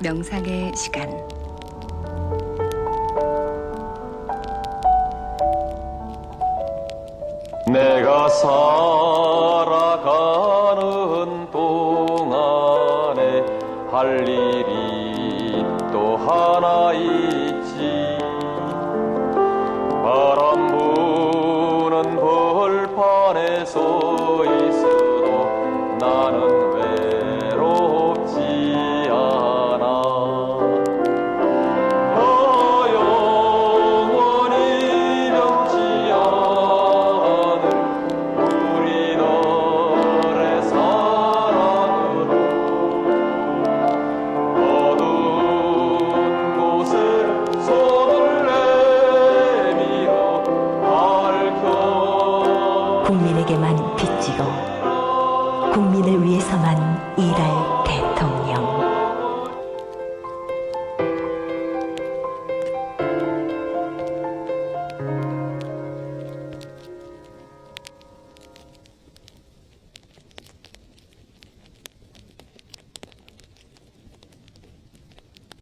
명상의 시간. 내가 살아가는 동안에 할 일이 또 하나 있지. 바람 부는 벌판에 서 있어도 나는 국민에게만 빚지고 국민을 위해서만 일할 대통령.